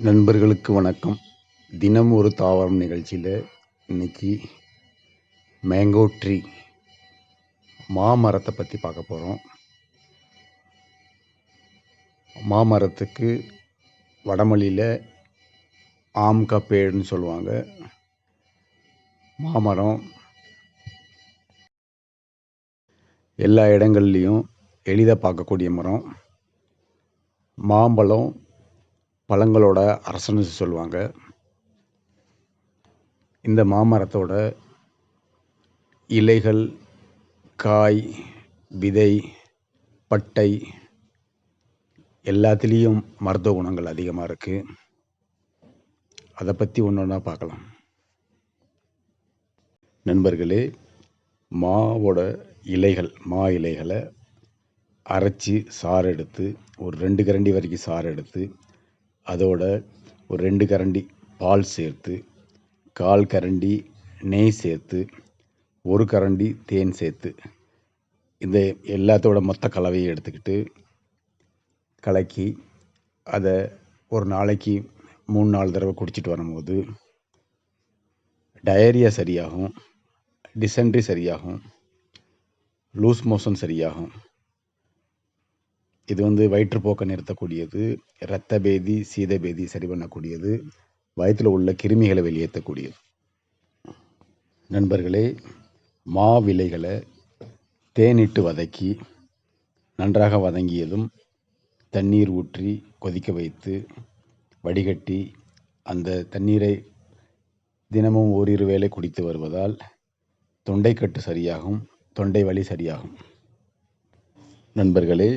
நண்பர்களுக்கு வணக்கம். தினம் ஒரு தாவரம் நிகழ்ச்சியில் இன்னைக்கு மேங்கோ ட்ரீ மாமரத்தை பற்றி பார்க்க போகிறோம் மாமரத்துக்கு வடமொழியில் ஆம் கப்பேடுன்னு சொல்லுவாங்க. மாமரம் எல்லா இடங்கள்லேயும் எளிதாக பார்க்கக்கூடிய மரம். மாம்பழம் பழங்களோட அரசன்னு சொல்லுவாங்க. இந்த மாமரத்தோட இலைகள் காய் விதை பட்டை எல்லாத்துலேயும் மருத்துவ குணங்கள் அதிகமாக இருக்குது அதை பற்றி ஒன்று ஒன்றா பார்க்கலாம். நண்பர்களே மாவோட இலைகள் மா இலைகளை அரைச்சி சாறு எடுத்து ஒரு ரெண்டு கரண்டி வரைக்கும் சாறு எடுத்து அதோட ஒரு ரெண்டு கரண்டி பால் சேர்த்து கால் கரண்டி நெய் சேர்த்து ஒரு கரண்டி தேன் சேர்த்து இந்த எல்லாத்தோட மொத்த கலவையை எடுத்துக்கிட்டு கலக்கி அதை ஒரு நாளைக்கு மூணு நாலு தடவை குடிச்சிட்டு வரும்போது டயரியா சரியாகும் டிசென்ட்ரி சரியாகும் லூஸ் மோஷன் சரியாகும். இது வந்து வயிற்றுப்போக்கை நிறுத்தக்கூடியது இரத்த பேதி சீத பேதி சரி பண்ணக்கூடியது வயிற்றில் உள்ள கிருமிகளை வெளியேற்றக்கூடியது. நண்பர்களே மா விலைகளை தேனிட்டு வதக்கி நன்றாக வதங்கியதும் தண்ணீர் ஊற்றி கொதிக்க வைத்து வடிகட்டி அந்த தண்ணீரை தினமும் ஓரிரு வேளை குடித்து வருவதால் தொண்டைக்கட்டு சரியாகும் தொண்டை வலி சரியாகும். நண்பர்களே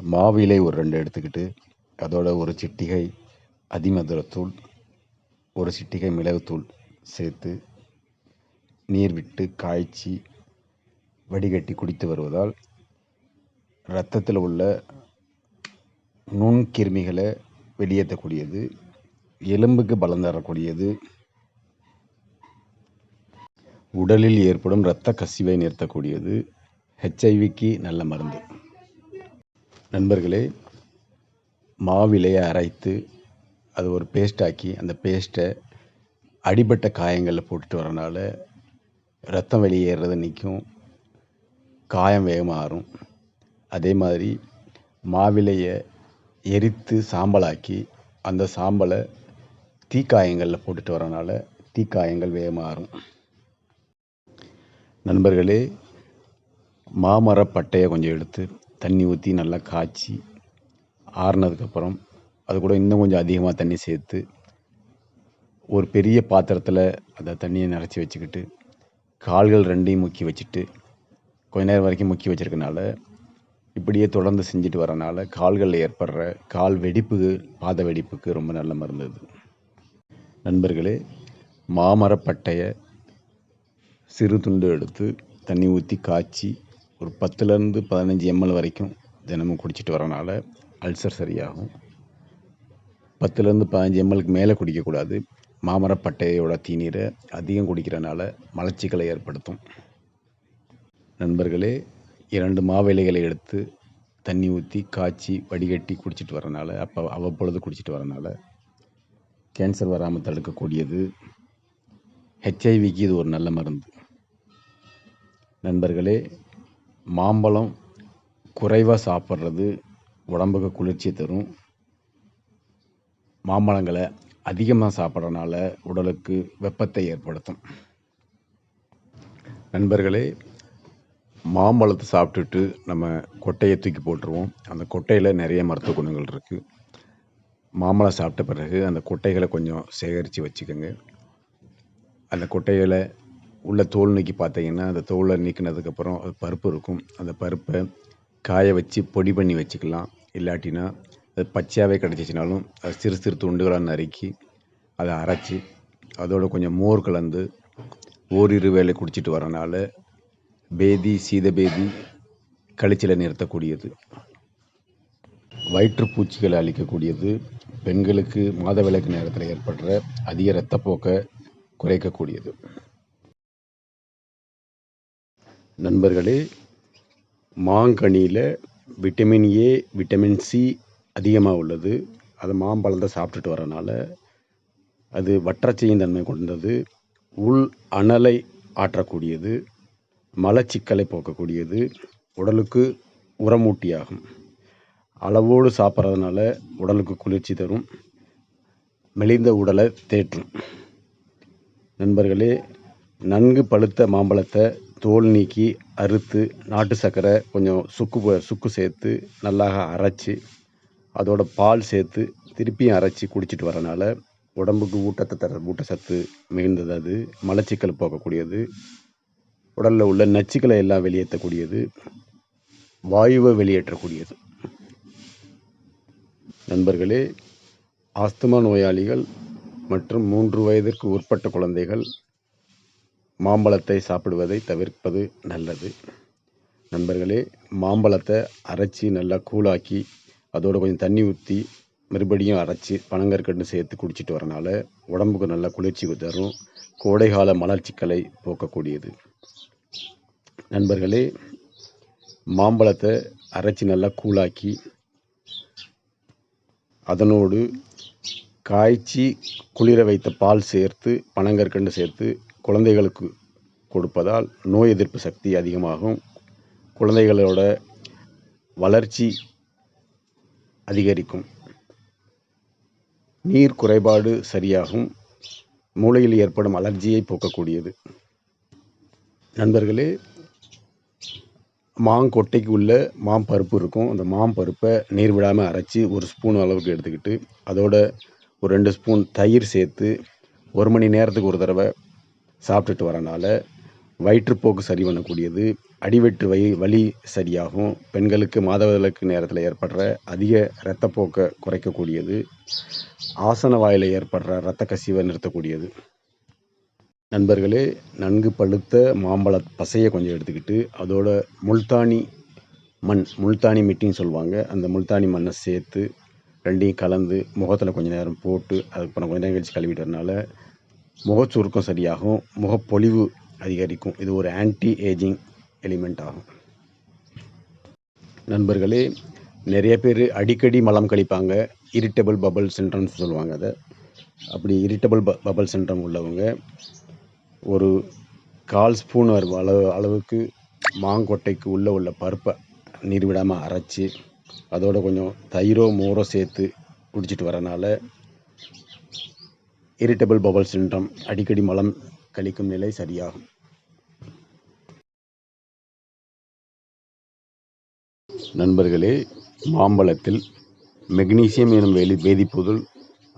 மாவிலை ஒரு ரெண்டு எடுத்துக்கிட்டு அதோட ஒரு சிட்டிகை அதிமதுரத்தூள் ஒரு சிட்டிகை மிளகுத்தூள் சேர்த்து நீர் விட்டு காய்ச்சி வடிகட்டி குடித்து வருவதால் இரத்தத்தில் உள்ள நுண்கிருமிகளை வெளியேற்றக்கூடியது எலும்புக்கு பலம் தரக்கூடியது. உடலில் ஏற்படும் இரத்த கசிவை நிறுத்தக்கூடியது. ஹெச்ஐவிக்கு நல்ல மருந்து. நண்பர்களே மாவிலையை அரைத்து அது ஒரு பேஸ்டாக்கி அந்த பேஸ்ட்டை அடிபட்ட காயங்களில் போட்டுட்டு வரனால ரத்தம் வெளியேறது நிற்கும் காயம் வேகமாக ஆறும். அதே மாதிரி மாவிலையை எரித்து சாம்பலாக்கி அந்த சாம்பலை தீக்காயங்களில் போட்டுட்டு வரனால தீக்காயங்கள் வேகமாக ஆறும். நண்பர்களே மாமர பட்டையை கொஞ்சம் எடுத்து தண்ணி ஊற்றி நல்லா காய்ச்சி ஆறுனதுக்கப்புறம் அது கூட இன்னும் கொஞ்சம் அதிகமாக தண்ணி சேர்த்து ஒரு பெரிய பாத்திரத்தில் அந்த தண்ணியை நிறச்சி வச்சுக்கிட்டு கால்கள் ரெண்டையும் முக்கி வச்சுட்டு கொஞ்ச நேரம் வரைக்கும் முக்கி வச்சுருக்கனால இப்படியே தொடர்ந்து செஞ்சுட்டு வரனால கால்களில் ஏற்படுற கால் வெடிப்பு பாத வெடிப்புக்கு ரொம்ப நல்ல மருந்து இது நண்பர்களே மாமரப்பட்டையை சிறு துண்டு எடுத்து தண்ணி ஊற்றி காய்ச்சி ஒரு பத்துலேருந்து பதினஞ்சு எம்எல் வரைக்கும் தினமும் குடிச்சிட்டு வரனால அல்சர் சரியாகும். பத்துலேருந்து பதினஞ்சு எம்எல்க்கு மேலே குடிக்கக்கூடாது. மாமரப்பட்டையோட தீநீரை அதிகம் குடிக்கிறனால மலச்சிக்கலை ஏற்படுத்தும். நண்பர்களே இரண்டு மாவிலைகளை எடுத்து தண்ணி ஊற்றி காய்ச்சி வடிகட்டி குடிச்சிட்டு வரனால அப்போ அவ்வப்பொழுது குடிச்சிட்டு வரனால கேன்சர் வராமல் தடுக்கக்கூடியது ஹெச்ஐவிக்கு இது ஒரு நல்ல மருந்து. நண்பர்களே மாம்பழம் குறைவாக சாப்பிட்றது உடம்புக்கு குளிர்ச்சி தரும். மாம்பழங்களை அதிகமாக சாப்பிட்றனால உடலுக்கு வெப்பத்தை ஏற்படுத்தும். நண்பர்களே மாம்பழத்தை சாப்பிட்டுட்டு நம்ம கொட்டையை தூக்கி போட்டுருவோம். அந்த கொட்டையில் நிறைய மருத்துவ குணங்கள் இருக்குது மாம்பழம் சாப்பிட்ட பிறகு அந்த கொட்டைகளை கொஞ்சம் சேகரித்து வச்சுக்கோங்க. அந்த கொட்டைகளை உள்ள தோல் நீக்கி பார்த்தீங்கன்னா அந்த தோலை நீக்கினதுக்கப்புறம் அது பருப்பு இருக்கும். அந்த பருப்பை காய வச்சு பொடி பண்ணி வச்சுக்கலாம். இல்லாட்டினா அது பச்சையாகவே கிடச்சிச்சினாலும் அது சிறு சிறு துண்டுகளாக நறுக்கி அதை அரைச்சி அதோட கொஞ்சம் மோர் கலந்து ஓரிரு வேலை குடிச்சிட்டு வரனால பேதி சீதபேதி கழிச்சலை நிறுத்தக்கூடியது. வயிற்றுப்பூச்சிகளை அழிக்கக்கூடியது. பெண்களுக்கு மாதவிலக்கு நேரத்தில் ஏற்படுற அதிக இரத்தப்போக்கை குறைக்கக்கூடியது. நண்பர்களே மாங்கனியில் விட்டமின் ஏ விட்டமின் சி அதிகமாக உள்ளது. அது மாம்பழத்தை சாப்பிட்டுட்டு வரனால அது வற்றச்செய்யும் தன்மை கொண்டது. உள் அனலை ஆற்றக்கூடியது. மலச்சிக்கலை போக்கக்கூடியது. உடலுக்கு உரமூட்டியாகும். அளவோடு சாப்பிட்றதுனால உடலுக்கு குளிர்ச்சி தரும். மெலிந்த உடலை தேற்றும். நண்பர்களே நன்கு பழுத்த மாம்பழத்தை தோல் நீக்கி அறுத்து நாட்டு சர்க்கரை கொஞ்சம் சுக்கு ப- சுக்கு சேர்த்து நல்லா அரைச்சி அதோட பால் சேர்த்து திருப்பியும் அரைச்சி குடிச்சிட்டு வரனால உடம்புக்கு ஊட்டத்தை தர ஊட்டச்சத்து மிகுந்தது அது. மலச்சிக்கல் போக்கக்கூடியது. உடலில் உள்ள நச்சுக்களை எல்லாம் வெளியேற்றக்கூடியது. வாயுவை வெளியேற்றக்கூடியது. நண்பர்களே ஆஸ்துமா நோயாளிகள் மற்றும் மூன்று வயதிற்கு உட்பட்ட குழந்தைகள் மாம்பழத்தை சாப்பிடுவதை தவிர்ப்பது நல்லது. நண்பர்களே மாம்பழத்தை அரைச்சி நல்லா கூழாக்கி அதோடு கொஞ்சம் தண்ணி ஊற்றி மறுபடியும் அரைச்சி பனங்கற்கண்டு சேர்த்து குடிச்சிட்டு வரனால உடம்புக்கு நல்ல குளிர்ச்சி தரும். கோடைகால மலர்ச்சிக்கலை போக்கக்கூடியது. நண்பர்களே மாம்பழத்தை அரைச்சி நல்லா கூழாக்கி அதனோடு காய்ச்சி குளிர வைத்த பால் சேர்த்து பனங்கற்கண்டு சேர்த்து குழந்தைகளுக்கு கொடுப்பதால் நோய் எதிர்ப்பு சக்தி அதிகமாகும். குழந்தைகளோட வளர்ச்சி அதிகரிக்கும். நீர் குறைபாடு சரியாகும். மூளையில் ஏற்படும் அலர்ஜியை போக்கக்கூடியது. நண்பர்களே மாங்கொட்டைக்கு உள்ள மாம்பருப்பு இருக்கும். அந்த மாம்பருப்பை நீர் விடாமல் அரைச்சி ஒரு ஸ்பூன் அளவுக்கு எடுத்துக்கிட்டு அதோட ஒரு ரெண்டு ஸ்பூன் தயிர் சேர்த்து ஒரு மணி நேரத்துக்கு ஒரு தடவை சாப்பிட்டுட்டு வரனால வயிற்றுப்போக்கு சரி பண்ணக்கூடியது அடிவெட்டு வை வலி சரியாகும் பெண்களுக்கு மாதவிலக்கு நேரத்தில் ஏற்படுற அதிக இரத்தப்போக்கை குறைக்கக்கூடியது ஆசன வாயில் ஏற்படுற இரத்த கசிவை நிறுத்தக்கூடியது. நண்பர்களே நன்கு பழுத்த மாம்பழ பசையை கொஞ்சம் எடுத்துக்கிட்டு அதோட முல்தானி மண் முல்தானி மிட்டின்னு சொல்லுவாங்க. அந்த முல்தானி மண்ணை சேர்த்து ரெண்டையும் கலந்து முகத்தில் கொஞ்சம் நேரம் போட்டு அதுக்கப்புறம் கொஞ்ச நேரம் கழிச்சு கழுவிட்டதுனால முகச்சுருக்கம் சரியாகும் முகப்பொலிவு அதிகரிக்கும். இது ஒரு ஆன்டி ஏஜிங் எலிமெண்ட் ஆகும். நண்பர்களே நிறைய பேர் அடிக்கடி மலம் கழிப்பாங்க. இரிட்டபிள் பபல் சின்ட்ரம்னு சொல்லுவாங்க அதை. அப்படி இரிட்டபிள் ப பபல் சின்ட்ரம் உள்ளவங்க ஒரு கால் ஸ்பூன் வரும் அளவு அளவுக்கு மாங்கொட்டைக்கு உள்ளே உள்ள பருப்பை நீர் விடாமல் அரைச்சி அதோட கொஞ்சம் தயிரோ மோரோ சேர்த்து குடிச்சிட்டு வரனால இரிட்டபிள் பவல் சின்ட்ரம் அடிக்கடி மலம் கழிக்கும் நிலை சரியாகும். நண்பர்களே மாம்பழத்தில் மெக்னீசியம் எனும் வெளி வேதிப்பொருள்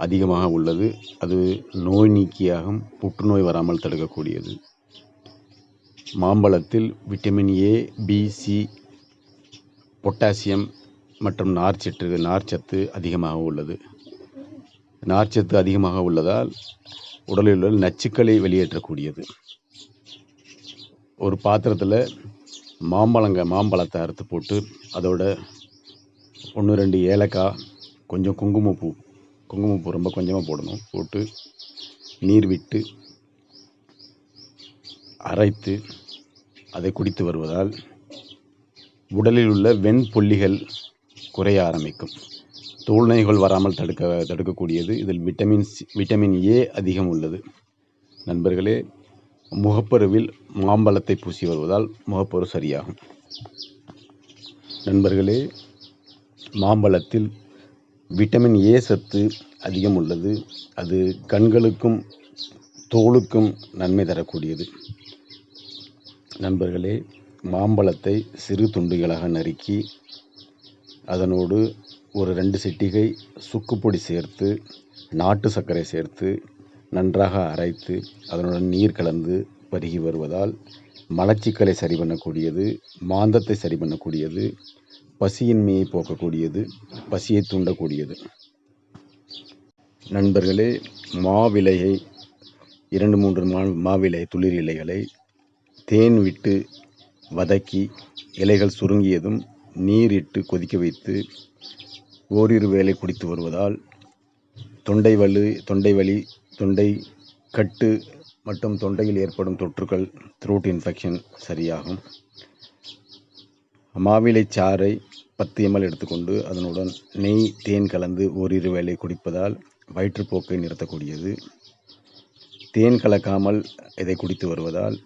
அதிகமாக உள்ளது. அது நோய் நீக்கியாகும் புற்றுநோய் வராமல் தடுக்கக்கூடியது. மாம்பழத்தில் vitamin A B C potassium மற்றும் நார்ச்சத்து நார்ச்சத்து அதிகமாக உள்ளது. நார்ச்சத்து அதிகமாக உள்ளதால் உடலில் உள்ள நச்சுக்களை வெளியேற்றக்கூடியது. ஒரு பாத்திரத்தில் மாம்பழங்க மாம்பழத்தை அறுத்து போட்டு அதோட ஒன்று ரெண்டு ஏலக்காய் கொஞ்சம் குங்குமப்பூ குங்குமப்பூ ரொம்ப கொஞ்சமாக போடணும். போட்டு நீர் விட்டு அரைத்து அதை குடித்து வருவதால் உடலில் உள்ள வெண்புள்ளிகள் குறைய ஆரம்பிக்கும். தோல்நோய்கள் வராமல் தடுக்க தடுக்கக்கூடியது. இதில் விட்டமின் சி விட்டமின் ஏ அதிகம் உள்ளது. நண்பர்களே முகப்பருவில் மாம்பழத்தை பூசி வருவதால் முகப்பரு சரியாகும். நண்பர்களே மாம்பழத்தில் விட்டமின் ஏ சத்து அதிகம் உள்ளது. அது கண்களுக்கும் தோலுக்கும் நன்மை தரக்கூடியது. நண்பர்களே மாம்பழத்தை சிறு துண்டுகளாக நறுக்கி அதனோடு ஒரு ரெண்டு சிட்டிகை சுக்குப்பொடி சேர்த்து நாட்டு சர்க்கரை சேர்த்து நன்றாக அரைத்து அதனுடன் நீர் கலந்து பருகி வருவதால் மலச்சிக்கலை சரி பண்ணக்கூடியது மாந்தத்தை சரி பண்ணக்கூடியது பசியின்மையை போக்கக்கூடியது பசியை தூண்டக்கூடியது. நண்பர்களே மாவிலையை இரண்டு மூன்று மா மாவிலை துளிர் இலைகளை தேன் விட்டு வதக்கி இலைகள் சுருங்கியதும் நீரிட்டு கொதிக்க வைத்து ஓரிரு வேலை குடித்து வருவதால் தொண்டை வலி தொண்டை வலி தொண்டை கட்டு மற்றும் தொண்டையில் ஏற்படும் தொற்றுகள் த்ரோட் இன்ஃபெக்ஷன் சரியாகும். மாவிலை சாறை பத்து எம்எல் எடுத்துக்கொண்டு அதனுடன் நெய் தேன் கலந்து ஓரிரு வேலை குடிப்பதால் வயிற்றுப்போக்கை நிறுத்தக்கூடியது. தேன் கலக்காமல் இதை குடித்து வருவதால்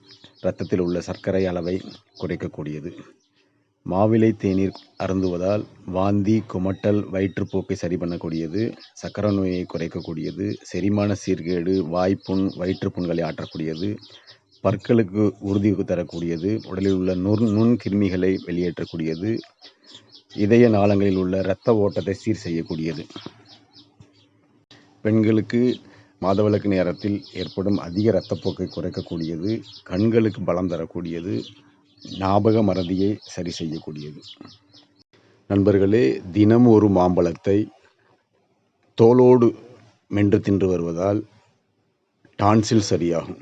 இரத்தத்தில் உள்ள சர்க்கரை அளவை குறைக்கக்கூடியது. மாவிலை தேநீர் அருந்துவதால் வாந்தி குமட்டல் வயிற்றுப்போக்கை சரி பண்ணக்கூடியது சர்க்கரை நோயை குறைக்கக்கூடியது செரிமான சீர்கேடு வாய்ப்புண் வயிற்றுப்புண்களை ஆற்றக்கூடியது பற்களுக்கு உறுதி தரக்கூடியது உடலில் உள்ள நுண் நுண்கிருமிகளை வெளியேற்றக்கூடியது இதய நாளங்களில் உள்ள இரத்த ஓட்டத்தை சீர் செய்யக்கூடியது. பெண்களுக்கு மாதவிலக்கு நேரத்தில் ஏற்படும் அதிக இரத்தப்போக்கை குறைக்கக்கூடியது கண்களுக்கு பலம் தரக்கூடியது ஞாபக மறதியை சரி செய்யக்கூடியது. நண்பர்களே தினம் ஒரு மாம்பழத்தை தோலோடு மென்று தின்று வருவதால் டான்சில் சரியாகும்.